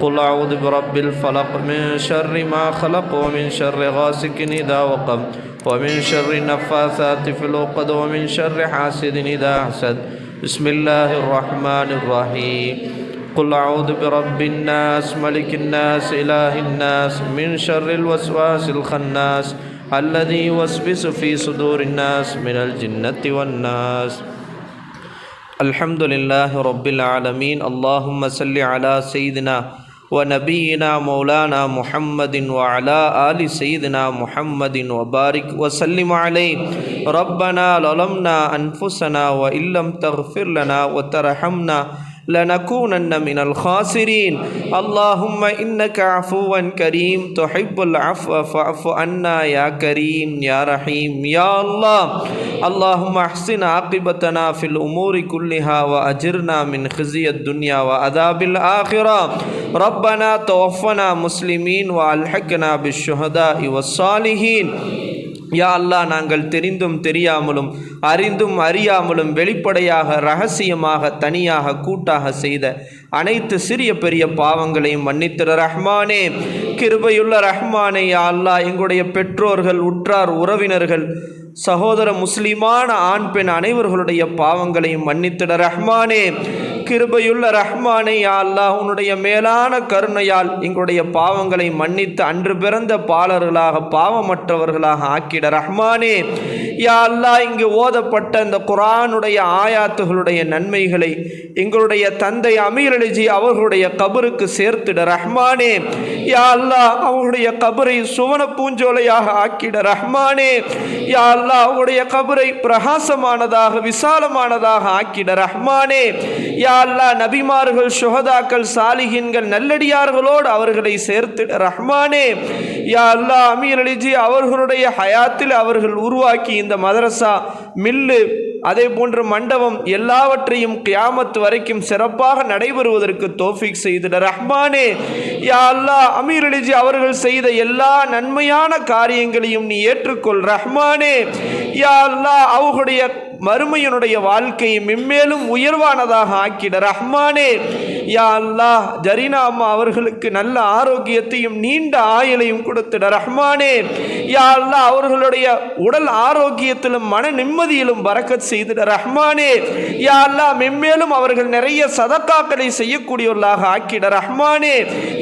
قل أعوذ برب الفلق من شر ما خلق ومن شر غاسق إذا وقب ومن شر النفاثات في العقد ومن شر حاسد إذا حسد. بسم الله الرحمن الرحيم. قل أعوذ برب الناس ملك الناس إله الناس من شر الوسواس الخناس الذي يوسوس في صدور الناس من الجنة والناس. الحمد لله رب العالمين. اللهم صل على سيدنا ونبينا مولانا محمد وعلى آل سيدنا محمد وبارك وسلم عليه. ربنا ظلمنا أنفسنا وإن لم تغفر لنا وترحمنا لنكونن من الخاسرين. اللهم إنك عفو كريم. تحب العفو فاعف عنا يا كريم يا رحيم يا الله. اللهم أحسن عاقبتنا في الأمور كلها وأجرنا من خزي الدنيا وعذاب الآخرة. ربنا توفنا مسلمين وألحقنا بالشهداء والصالحين. யா அல்லாஹ் நாங்கள் தெரிந்தும் தெரியாமலும் அறிந்தும் அறியாமலும் வெளிப்படையாக ரகசியமாக தனியாக கூட்டாக செய்த அனைத்து சிறிய பெரிய பாவங்களையும் மன்னித்திர ரஹ்மானே. கிருபையுள்ள ரஹ்மானே யா அல்லாஹ் எங்களுடைய பெற்றோர்கள் உற்றார் உறவினர்கள் சகோதர முஸ்லிமான ஆண் பெண் அனைவர்களுடைய பாவங்களையும் மன்னித்திட ரஹ்மானே. கிருபையுள்ள ரஹ்மானே யா அல்லாஹ் உன்னுடைய மேலான கருணையால் எங்களுடைய பாவங்களை மன்னித்து அன்று பிறந்த பாலர்களாக பாவமற்றவர்களாக ஆக்கிட ரஹ்மானே. யா அல்லாஹ் இங்கு ஓதப்பட்ட இந்த குரானுடைய ஆயாத்துகளுடைய நன்மைகளை எங்களுடைய தந்தை அமீர் அலிஜி அவர்களுடைய கபருக்கு சேர்த்திட ரஹ்மானே. யா அல்லாஹ் அவருடைய கபரை சுவன பூஞ்சோலையாக ஆக்கிட ரஹ்மானே. யா அல்லாஹ் அவருடைய கபரை பிரகாசமானதாக விசாலமானதாக ஆக்கிட ரஹ்மானே. யா அல்லாஹ் நபிமார்கள் சுகதாக்கள் சாலிகின்கள் நல்லடியார்களோடு அவர்களை சேர்த்து ரஹ்மானே யா அல்லாஹ் அமீர் அலிஜி அவர்களுடைய ஹயாத்தில் அவர்கள் உருவாக்கி இந்த மதரசா மில்லு அதே போன்ற மண்டபம் எல்லாவற்றையும் கியாமத் வரைக்கும் சிறப்பாக நடைபெறுவதற்கு தோஃபிக் செய்திட ரஹ்மானே. யா அல்லா அமீர் அலிஜி அவர்கள் செய்த எல்லா நன்மையான காரியங்களையும் நீ ஏற்றுக்கொள் ரஹ்மானே. யா அல்லா அவர்களுடைய மறுமையனுடைய வாழ்க்கையை மென்மேலும் உயர்வானதாக ஆக்கிட ரஹ்மானே. யா அல்லா ஜரீனா அம்மா அவர்களுக்கு நல்ல ஆரோக்கியத்தையும் நீண்ட ஆயுளையும் கொடுத்திட ரஹ்மானே. யா அல்லா அவர்களுடைய உடல் ஆரோக்கியத்திலும் மன நிம்மதியிலும் பறக்கத் செய்திட ரஹ்மானே. யா அல்லாஹ் மென்மேலும் அவர்கள் நிறைய சதக்காக்களை செய்யக்கூடியவர்களாக ஆக்கிட ரஹ்மானே.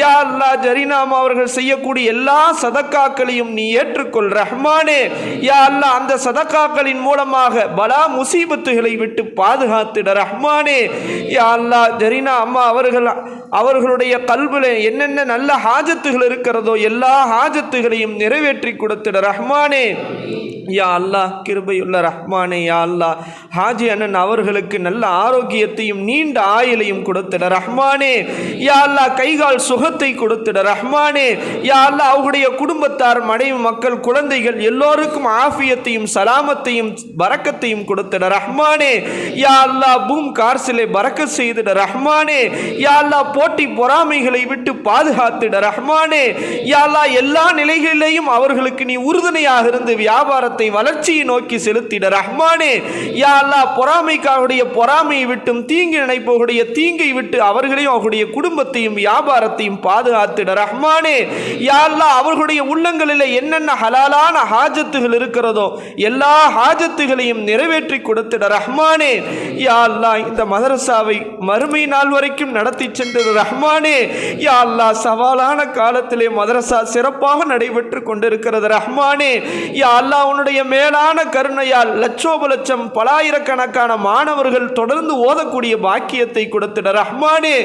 யா அல்லாஹ் ஜரீனா அம்மா அவர்கள் செய்யக்கூடிய எல்லா சதக்காக்களையும் நீ ஏற்றுக்கொள் ரஹ்மானே. யா அல்லாஹ் அந்த சதக்காக்களின் மூலமாக பலா முசீபத்துகளை விட்டு பாதுகாத்திட ரஹ்மானே. யா அல்லாஹ் ஜரீனா அம்மா அவர்கள் அவர்களுடைய கல்வில என்னென்ன நல்ல ஹாஜத்துகள் இருக்கிறதோ எல்லா ஹாஜத்துகளையும் நிறைவேற்றி கொடுத்திட ரஹ்மானே. யா அல்லாஹ் கிருபையுள்ள ரஹ்மானே யா அல்லாஹ். ஹாஜி அண்ணன் அவர்களுக்கு நல்ல ஆரோக்கியத்தையும் நீண்ட ஆயுளையும் கொடுத்திட ரஹ்மானே. யா அல்லாஹ் கைகால் சுகத்தை கொடுத்திட ரஹ்மானே. யா அல்லா அவருடைய குடும்பத்தார் மனைவி மக்கள் குழந்தைகள் எல்லோருக்கும் ஆஃபியத்தையும் சலாமத்தையும் பறக்கத்தையும் கொடுத்திட ரஹ்மானே. யா அல்லாஹ் பூம் கார்சிலை பறக்க செய்திட ரஹ்மானே. யா அல்லாஹ் போட்டி பொறாமைகளை விட்டு பாதுகாத்திட ரஹ்மானே. யா அல்லா எல்லா நிலைகளிலேயும் அவர்களுக்கு நீ உறுதுணையாக இருந்து வியாபாரத்தை வளர்ச்சியை நோக்கி செலுத்திட ரஹ்மானே. யா அல்லாஹ் பொறாமைக்காவுடைய பொறாமையை விட்டும் தீங்கு நினைப்பவர்களுடைய தீங்கை விட்டு அவர்களையும் அவர்களுடைய குடும்பத்தையும் வியாபாரத்தையும் பாதுகாத்திட ரஹ்மானே. யா அல்லாஹ் அவர்களுடைய உள்ளங்களில் என்னென்ன ஹலாலான ஹாஜத்துகள் இருக்கிறதோ எல்லா ஹாஜத்துகளையும் நிறைவேற்றி கொடுத்திட ரஹ்மானே. யா அல்லாஹ் இந்த மதரசாவை மறுமை நாள் வரைக்கும் நடத்தி சென்றது ரஹ்மானே. யா அல்லாஹ் சவாலான காலத்திலே மதரசா சிறப்பாக நடைபெற்று கொண்டிருக்கிறது ரஹ்மானே. யா அல்லாஹ் அவனுடைய மேலான கருணையால் லட்சோப லட்சம் பலாயிரக்கணக்கான மாணவர்கள் தொடர்ந்து ஓதக்கூடிய பாக்கியத்தை கொடுத்திட ரஹ்மானே.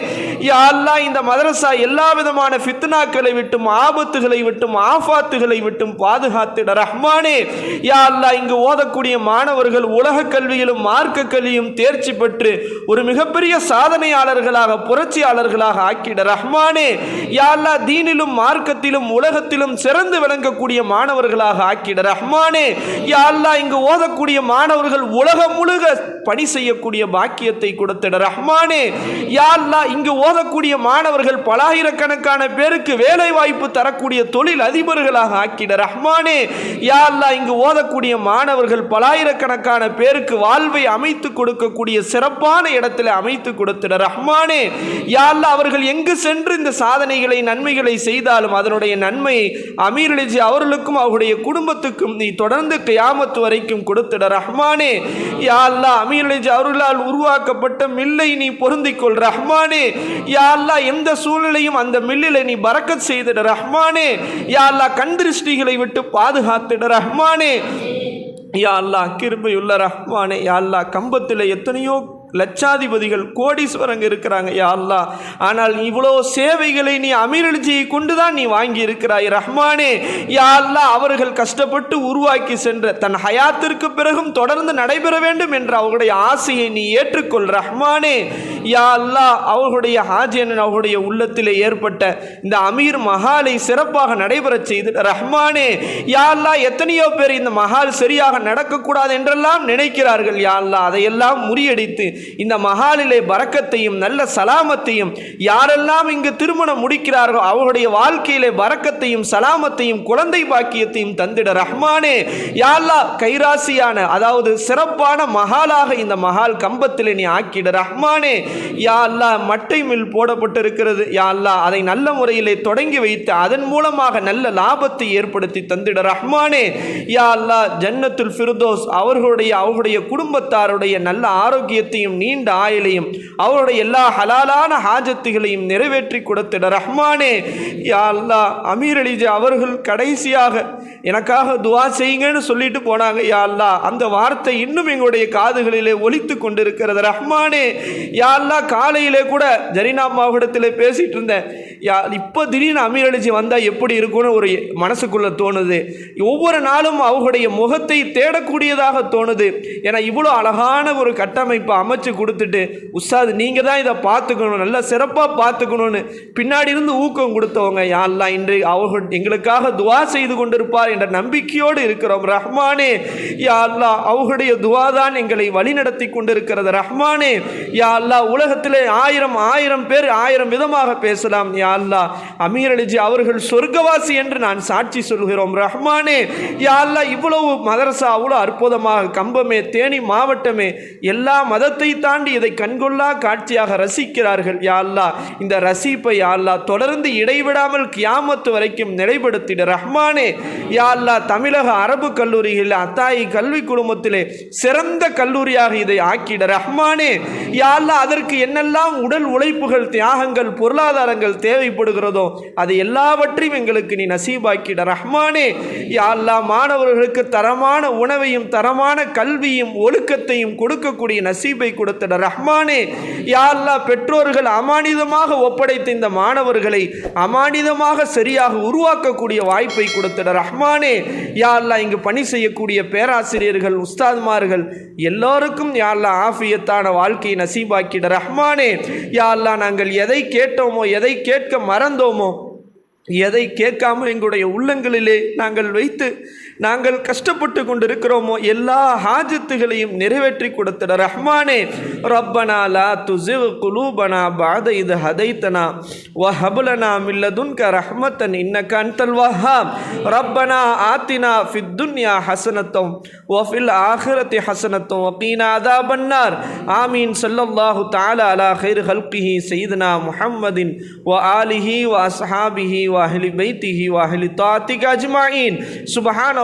யா அல்லாஹ் இந்த மதரசா எல்லா விதமான ஃபித்னாக்களை விட்டும் ஆபத்துகளை விட்டும் ஆஃபாத்துகளை விட்டும் பாதுகாத்திட ரஹ்மானே. யா இங்கு ஓதக்கூடிய மாணவர்கள் உலக கல்வியிலும் மார்க்க கல்வியும் தேர்ச்சி பெற்று ஒரு மிகப்பெரிய சாதனையாளர்களாக புரட்சியாளர்களாக ஆக்கிட ரஹ்மானே. யா அல்லாஹ் தீனிலும் மார்க்கத்திலும் உலகத்திலும் சிறந்து விளங்கக்கூடிய மாணவர்களாக ஆக்கிட ரஹ்மானே. யா அல்லாஹ் இங்கு ஓதக்கூடிய மாணவர்கள் உலகம் முழுக பணி செய்யக்கூடிய பாக்கியத்தை கொடுத்திட ரஹ்மானே. யா இங்கு ஓதக்கூடிய மாணவர்கள் பலாயிரக்கணக்கான பேருக்கு வேலை வாய்ப்பு தரக்கூடிய தொழில் அதிபர்களாக ஆக்கிட ரஹ்மானே. யா இங்கு ஓதக்கூடிய மாணவர்கள் பலாயிரக்கணக்கான பேருக்கு வாழ்வை அமைத்து கொடுக்கக்கூடிய சிறப்பான இடத்துல அமைத்து கொடுத்திட ரஹ்மானே. யா அவர்கள் எங்கு சென்று இந்த சாதனைகளை நன்மைகளை செய்தாலும் அதனுடைய நன்மையை அமீர் அலிஜி அவர்களுக்கும் அவருடைய குடும்பத்துக்கும் நீ தொடர்ந்து கியாமத்து வரைக்கும் கொடுத்திட ரஹ்மானே. யா அல்லாஹ் அமீர் அலிஜி அவர்களால் உருவாக்கப்பட்ட மில்லை நீ பொருந்திக்கொள் ரஹ்மானே. யா எந்த சூழ்நிலையும் அந்த மில்லில் நீ பறக்கச் செய்திட ரஹ்மானே. யா அல்லாஹ் கண் திருஷ்டிகளை விட்டு பாதுகாத்திட ரஹ்மானே. யா அல்லா கிருபையுள்ள ரஹ்மானே. யா அல்லா கம்பத்தில் எத்தனையோ லட்சாதிபதிகள் கோடீஸ்வரங்க இருக்கிறாங்க யா அல்லாஹ். ஆனால் இவ்வளோ சேவைகளை நீ அமீரழிச்சியை கொண்டு தான் நீ வாங்கி இருக்கிறாய் ரஹ்மானே. யா அல்லாஹ் அவர்கள் கஷ்டப்பட்டு உருவாக்கி சென்ற தன் ஹயாத்திற்கு பிறகும் தொடர்ந்து நடைபெற வேண்டும் என்ற அவர்களுடைய ஆசையை நீ ஏற்றுக்கொள் ரஹ்மானே. யா அல்லா அவர்களுடைய ஹாஜியன் அவர்களுடைய உள்ளத்திலே ஏற்பட்ட இந்த அமீர் மஹாலை சிறப்பாக நடைபெறச் செய்து ரஹ்மானே. யா எத்தனையோ பேர் இந்த மஹால் சரியாக நடக்கக்கூடாது என்றெல்லாம் நினைக்கிறார்கள் யா அல்லாஹ். அதையெல்லாம் முறியடித்து இந்த மஹாலிலே பறக்கத்தையும் நல்ல சலாமத்தையும் யாரெல்லாம் இங்கு திருமணம் முடிக்கிறார்களோ அவருடைய வாழ்க்கையிலே பறக்கத்தையும் சலாமத்தையும் குழந்தை பாக்கியத்தையும் தந்திட ரஹ்மானே. யா கைராசியான அதாவது சிறப்பான மகாலாக இந்த மகால் கம்பத்திலே நீ ஆக்கிட ரஹ்மானே. யா அல்லா மட்டை மில் போடப்பட்டிருக்கிறது. யா அல்லாஹ் அதை நல்ல முறையிலே தொடங்கி வைத்து அதன் மூலமாக நல்ல லாபத்தை ஏற்படுத்தி தந்திட ரஹ்மானே. யா ஜன்னத்துல் ஃபிர்தோஸ் அவர்களுடைய அவர்களுடைய குடும்பத்தாருடைய நல்ல ஆரோக்கியத்தையும் நீண்ட ஆயுளையும் அவருடைய எல்லா ஹலாலான ஹாஜத்துகளையும் நிறைவேற்றி கொடுத்திட ரஹ்மானே. யா அல்லாஹ் அமீர் அலிஜா அவர்கள் கடைசியாக எனக்காக துவா செய்யுங்கன்னு சொல்லிட்டு போனாங்க. யா அல்லாஹ் அந்த வார்த்தை இன்னும் எங்களுடைய காதுகளிலே ஒலித்து கொண்டிருக்கிறது. ரஹ்மானே யா அல்லாஹ் காலையிலே கூட ஜரீனா மாவட்டத்தில் பேசிட்டு இருந்தேன். யா இப்போ திடீர்னு அமீர் அலிஜி வந்தால் எப்படி இருக்கும்னு ஒரு மனசுக்குள்ளே தோணுது. ஒவ்வொரு நாளும் அவர்களுடைய முகத்தை தேடக்கூடியதாக தோணுது. ஏன்னா இவ்வளோ அழகான ஒரு கட்டமைப்பு அமை சமைச்சு கொடுத்துட்டு உஸ்தாது நீங்கள் தான் இதை பார்த்துக்கணும். நல்லா சிறப்பாக பார்த்துக்கணும்னு. பின்னாடி இருந்து ஊக்கம் கொடுத்தவங்க யாரெல்லாம் இன்று அவர்கள் எங்களுக்காக துவா செய்து கொண்டிருப்பார் என்ற நம்பிக்கையோடு இருக்கிறோம். ரஹ்மானே யா அவர்களுடைய துவா தான் எங்களை வழிநடத்தி கொண்டிருக்கிறது. ரஹ்மானே யா அல்லாஹ் உலகத்திலே ஆயிரம் ஆயிரம் பேர் ஆயிரம் விதமாக பேசலாம். யா அமீர் அலிஜி அவர்கள் சொர்க்கவாசி என்று நான் சாட்சி சொல்கிறோம். ரஹ்மானே யா இவ்வளவு மதரசா அவ்வளோ அற்புதமாக கம்பமே தேனி மாவட்டமே எல்லா மதத்தை தாண்டி இதை கண்கொள்ளா காட்சியாக ரசிக்கிறார்கள் யா அல்லாஹ். இந்த ரசிப்பை யா அல்லாஹ் தொடர்ந்து இடைவிடாமல் கியாமத்து வரைக்கும் நிலைப்படுத்திட ரஹ்மானே. யா அல்லாஹ் தமிழக அரபு கல்லூரியில் அத்தாயி கல்வி குழுமத்திலே சிறந்த கல்லூரியாக இதை ஆக்கிட ரஹ்மானே. யா அல்லாஹ் அதற்கு என்னெல்லாம் உடல் உழைப்புகள் தியாகங்கள் பொருளாதாரங்கள் தேவைப்படுகிறதோ அது எல்லாவற்றையும் எங்களுக்கு நீ நசீபாக்கிட ரஹ்மானே. யா அல்லாஹ் மாணவர்களுக்கு தரமான உணவையும் தரமான கல்வியும் ஒழுக்கத்தையும் கொடுக்கக்கூடிய நசீபை கொடுத்திட ரஹ்மானே யாரெல்லாம் பெற்றோர்கள் அமானிதமாக ஒப்படைத்த இந்த மாணவர்களை அமானிதமாக சரியாக உருவாக்கக்கூடிய வாய்ப்பை கொடுத்திட ரஹ்மானே யாரெல்லாம் இங்கு பணி செய்யக்கூடிய பேராசிரியர்கள் உஸ்தாத்மார்கள் எல்லோருக்கும் யாரெல்லாம் ஆஃபியத்தான வாழ்க்கையை நசீபாக்கிட. ரஹ்மானே யாரெல்லாம் நாங்கள் எதை கேட்டோமோ எதை கேட்க மறந்தோமோ எதை கேட்காமல் எங்களுடைய உள்ளங்களிலே நாங்கள் வைத்து நாங்கள் கஷ்டப்பட்டு கொண்டிருக்கிறோமோ எல்லா ஹாஜத்துகளையும் நிறைவேற்றி கொடுத்துட ரஹ்மானே. ரப்பனா லா துசிவ் குலூபனா பாத இது ஹதைத்தனா. வ ஹபுலனா மில்லதுன்க ரஹ்மத்தன் இன்னக்க அன்தல் வஹாம் ரப்பனா ஆத்தினா ஃபித்துன்யா ஹசனத்தம் வஃபில் ஆஹிரத்தி ஹசனத்தம் வக்கீனா அதா பன்னார் ஆமீன். சொல்லல்லாஹு தாலா அலா ஹைர் ஹல்கிஹி செய்தனா முஹம்மதின் வ ஆலிஹி வ அஸ்ஹாபிஹி வ அஹ்லி பைத்திஹி வ அஹ்லி தாத்திக் அஜ்மாயின். சுபஹான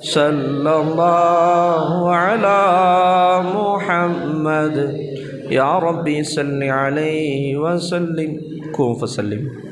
صلى الله على محمد. يا ربي صل عليه وسلم. كن فسلم.